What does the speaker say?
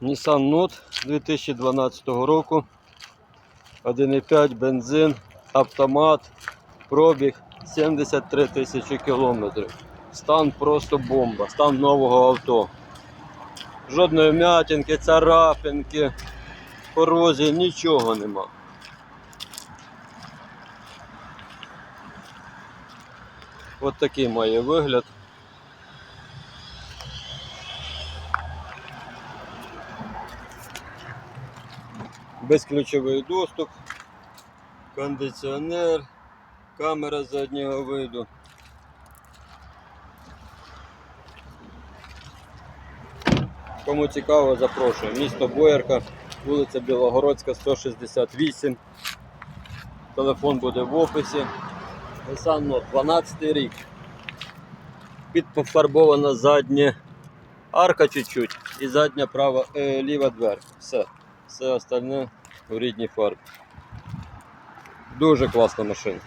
Nissan Note 2012 року. 1,5 бензин, автомат, пробіг 73 тисячі кілометрів. Стан просто бомба, стан нового авто. Жодної м'ятинки, царапинки, корозії, нічого нема. От такий має вигляд. Безключовий доступ, кондиціонер, камера заднього виду. Кому цікаво, запрошую. Місто Боярка, вулиця Білогородська, 168. Телефон буде в описі. Nissan Note, 12 рік. Підпофарбована задня арка чуть-чуть і задня права, е, ліва двер. Все. Все остальне в рідній фарбі. Дуже класна машина.